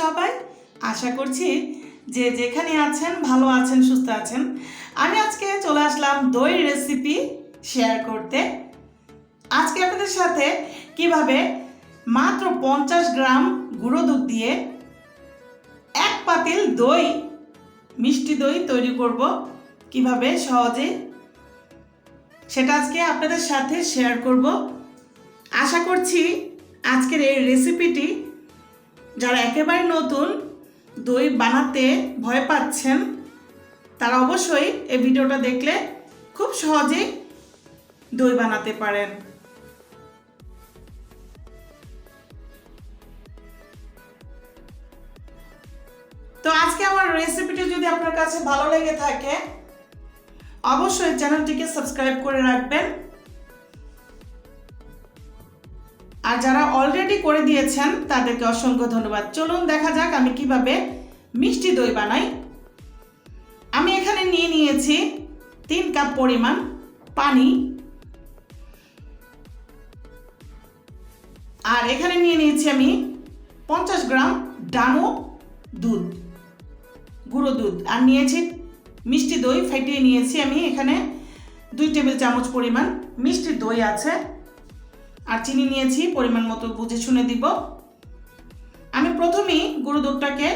সবাই। আশা করছি যে যেখানে আছেন, ভালো আছেন, সুস্থ আছেন। আমি আজকে চলে আসলাম দই রেসিপি শেয়ার করতে। আজকে আপনাদের সাথে কীভাবে মাত্র পঞ্চাশ গ্রাম গুঁড়ো দুধ দিয়ে এক পাতিল দই, মিষ্টি দই তৈরি করব। কীভাবে সহজে সেটা আজকে আপনাদের সাথে শেয়ার করব। আশা করছি আজকের এই রেসিপিটি যারা একেবারে নতুন দই বানাতে ভয় পাচ্ছেন, তারা অবশ্যই এই ভিডিওটা দেখলে খুব সহজেই দই বানাতে পারেন। তো আজকে আমার রেসিপিটি যদি আপনার কাছে ভালো লেগে থাকে, অবশ্যই চ্যানেলটিকে সাবস্ক্রাইব করে রাখবেন। আর যারা অলরেডি করে দিয়েছেন, তাদেরকে অসংখ্য ধন্যবাদ। চলুন দেখা যাক আমি কীভাবে মিষ্টি দই বানাই। আমি এখানে নিয়ে নিয়েছি তিন কাপ পরিমাণ পানি। আর এখানে নিয়ে নিয়েছি আমি পঞ্চাশ গ্রাম ডানো দুধ, গুঁড়ো দুধ। আর নিয়েছি মিষ্টি দই। ফেটিয়ে নিয়েছি আমি এখানে দুই টেবিল চামচ পরিমাণ মিষ্টি দই আছে। আর চিনি নিয়েছি, পরিমাণ মতো বুঝে শুনে দিব। আমি প্রথমেই গুঁড়ো দুধটাকে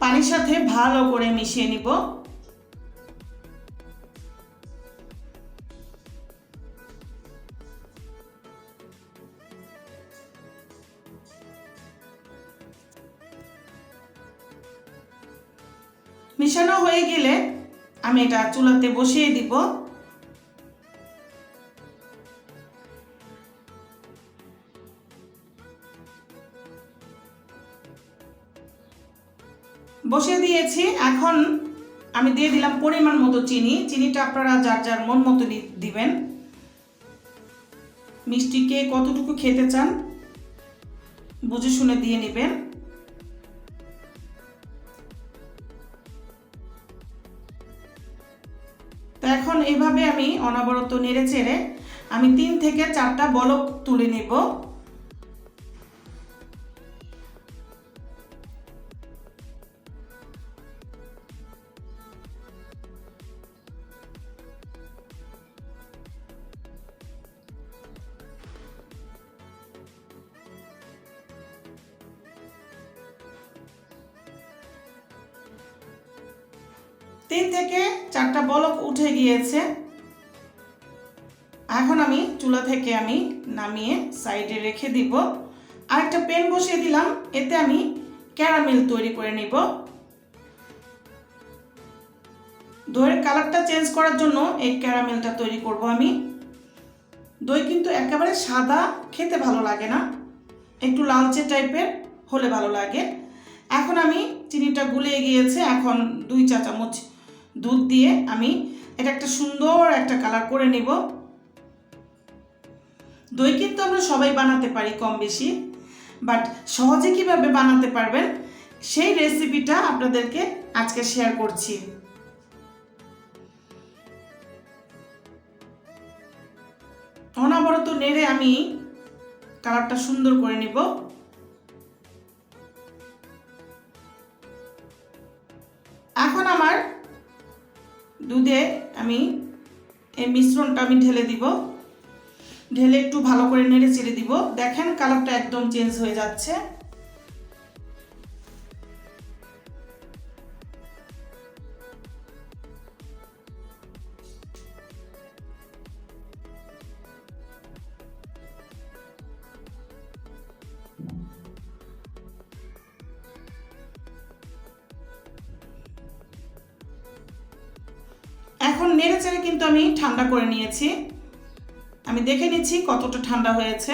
পানির সাথে ভালো করে মিশিয়ে নিব। মিশানো হয়ে গেলে আমি এটা চুলাতে বসিয়ে দিব। বসিয়ে দিয়েছি। এখন আমি দিয়ে দিলাম পরিমাণ মতো চিনি। চিনিটা আপনারা যার যার মন মতো দিবেন। মিষ্টিকে কতটুকু খেতে চান, বুঝে শুনে দিয়ে নেবেন। তো এখন এভাবে আমি অনবরত নেড়ে চেড়ে আমি তিন থেকে চারটা বলক তুলে নেব। তিন থেকে চারটা বলক উঠে গিয়েছে। এখন আমি চুলা থেকে আমি নামিয়ে সাইডে রেখে দিব। আর একটা পেন বসিয়ে দিলাম, এতে আমি ক্যারামেল তৈরি করে নিব। দইয়ের কালারটা চেঞ্জ করার জন্য এই ক্যারামেলটা তৈরি করব আমি। দই কিন্তু একেবারে সাদা, খেতে ভালো লাগে না। একটু লালচে টাইপের হলে ভালো লাগে। এখন আমি চিনিটা গুলিয়ে গিয়েছে, এখন দুই চা চামচ দুধ দিয়ে আমি এটা একটা সুন্দর একটা কালার করে নেব। দই কিন্তু আমরা সবাই বানাতে পারি কম বেশি বাট সহজে কীভাবে বানাতে পারবেন সেই রেসিপিটা আপনাদেরকে আজকে শেয়ার করছি। অনাবরত নেড়ে আমি কালারটা সুন্দর করে নিব। এখন আমার দুধে আমি এই মিশ্রণটা আমি ঢেলে দিব। ঢেলে একটু ভালো করে নেড়ে চেড়ে দিব। দেখেন কালারটা একদম চেঞ্জ হয়ে যাচ্ছে। নেড়ে চেড়ে কিন্তু আমি ঠান্ডা করে নিয়েছি। আমি দেখে নিচ্ছি কতটা ঠান্ডা হয়েছে।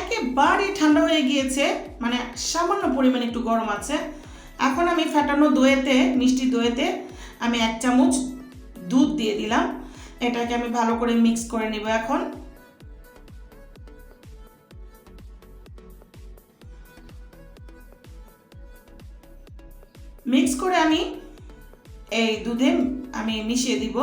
একেবারে ঠান্ডা হয়ে গিয়েছে মানে সামান্য পরিমাণে একটু গরম আছে। এখন আমি ফেটানো দইয়েতে, মিষ্টি দইয়েতে আমি এক চামচ দুধ দিয়ে দিলাম। এটাকে আমি ভালো করে মিক্স করে নিব এখন। মিক্স করে আমি এই দুধে আমি মিশিয়ে দিব।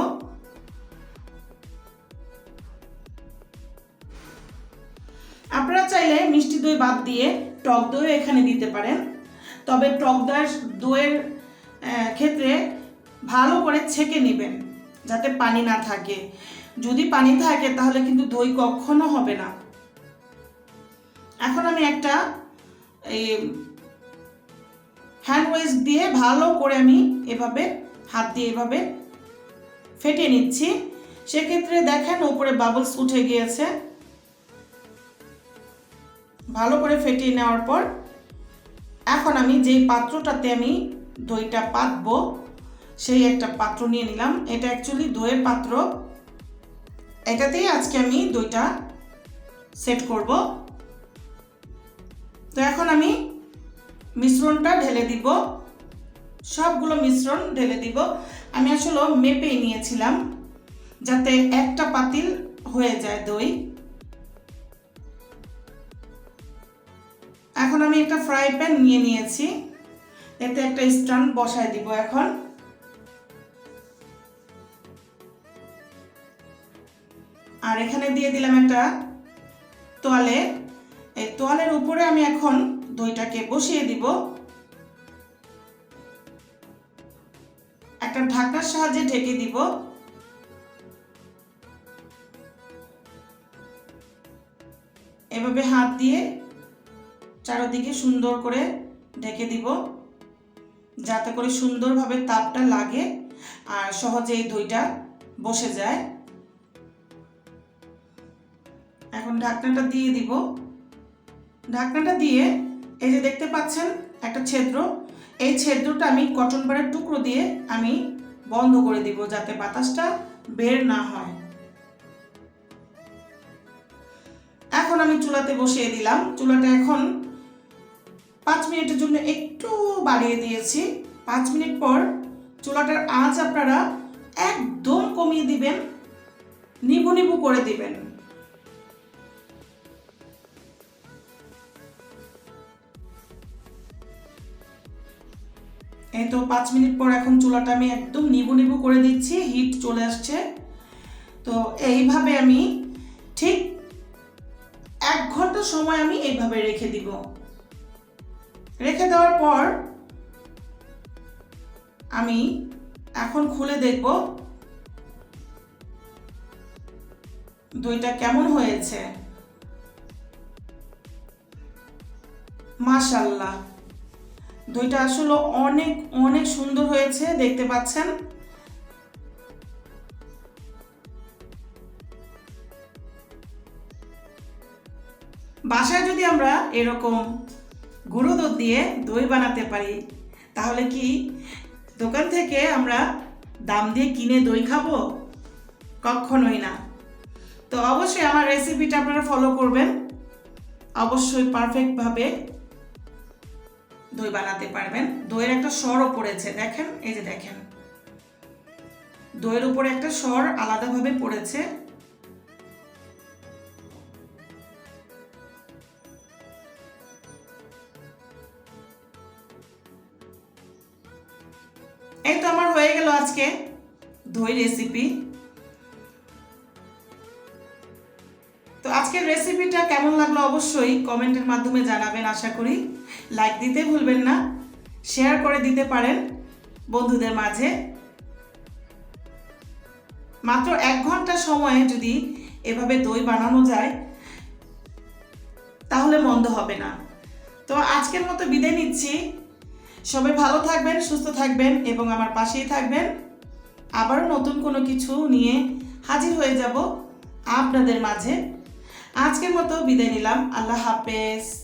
আপনারা চাইলে মিষ্টি দই বাদ দিয়ে টক দইও এখানে দিতে পারেন। তবে টক দইয়ের দইয়ের ক্ষেত্রে ভালো করে ছেঁকে নেবেন, যাতে পানি না থাকে। যদি পানি থাকে, তাহলে কিন্তু দই কখনো হবে না। এখন আমি একটা, এই হ্যান্ড ওয়েস দিয়ে ভালো করে আমি এভাবে হাত দিয়ে এভাবে ফেটে নিচ্ছি। সেক্ষেত্রে দেখেন উপরে বাবলস উঠে গিয়েছে। ভালো করে ফেটিয়ে নেওয়ার পর এখন আমি যেই পাত্রটাতে আমি দইটা পাতবো, সেই একটা পাত্র নিয়ে নিলাম। এটা অ্যাকচুয়ালি দইয়ের পাত্র। এটাতেই আজকে আমি দইটা সেট করব। তো এখন আমি মিশ্রণটা ঢেলে দিব। সবগুলো মিশ্রণ ঢেলে দিব। আমি আসলে মেপেই নিয়েছিলাম যাতে একটা পাতিল হয়ে যায় দই। এখন আমি একটা ফ্রাই প্যান নিয়ে নিয়েছি। এতে একটা স্ট্যান্ড বসায় দিব এখন। আর এখানে দিয়ে দিলাম একটা তোয়ালে। এই তোয়ালের উপরে আমি এখন দইটাকে বসিয়ে দিব। ঢাকনার সাহায্যে ঢেকে দিব। এভাবে হাত দিয়ে চারদিকে সুন্দর করে ঢেকে দিব, যাতে করে সুন্দরভাবে তাপটা লাগে আর সহজে এই দইটা বসে যায়। এখন ঢাকনাটা দিয়ে দিব। ঢাকনাটা দিয়ে এই যে দেখতে পাচ্ছেন একটা ছেদ্র, এই ছেদ্রটা আমি কটন বারের টুকরো দিয়ে আমি বন্ধ করে দিব যাতে বাতাসটা বের না হয়। এখন আমি চুলাতে বসিয়ে দিলাম। চুলাটা এখন পাঁচ মিনিটের জন্য একটু বাড়িয়ে দিয়েছি। পাঁচ মিনিট পর চুলাটার আঁচ আপনারা একদম কমিয়ে দিবেন, নিবু নিবু করে দিবেন। এই তো পাঁচ মিনিট পর এখন চুলাটা আমি একদম নিবু নিবু করে দিচ্ছি হিট চলে আসছে। তো এইভাবে আমি ঠিক এক ঘণ্টা সময় আমি এইভাবে রেখে দিব। রেখে দেওয়ার পর আমি এখন খুলে দেখব দইটা কেমন হয়েছে। মাশাল্লাহ দইটা আসলে অনেক অনেক সুন্দর হয়েছে, দেখতে পাচ্ছেন। বাসায় যদি আমরা এরকম গুঁড়ো দুধ দিয়ে দই বানাতে পারি, তাহলে কি দোকান থেকে আমরা দাম দিয়ে কিনে দই খাব? কখনোই না। তো অবশ্যই আমার রেসিপিটা আপনারা ফলো করবেন। অবশ্যই পারফেক্টভাবে দই বানাতে পারবেন। দইয়ের একটা স্বরও পড়েছে, দেখেন? এই যে দেখেন। দইয়ের উপরে একটা স্বর আলাদাভাবে পড়েছে। এই তো আমার হয়ে গেল আজকে দই রেসিপি আজকের রেসিপিটা কেমন লাগল অবশ্যই কমেন্টের মাধ্যমে জানাবেন, আশা করি। লাইক দিতে ভুলবেন না শেয়ার করে দিতে পারেন বন্ধুদের মাঝে। মাত্র এক ঘণ্টা সময়ে যদি এভাবে দই বানানো যায়, তাহলে মন্দ হবে না। তো আজকের মতো বিদায় নিচ্ছি। সবাই ভালো থাকবেন, সুস্থ থাকবেন এবং আমার পাশেই থাকবেন। আবারও নতুন কোনো কিছু নিয়ে হাজির হয়ে যাব আপনাদের মাঝে। আজকের মতো বিদায় নিলাম। আল্লাহ হাফেজ।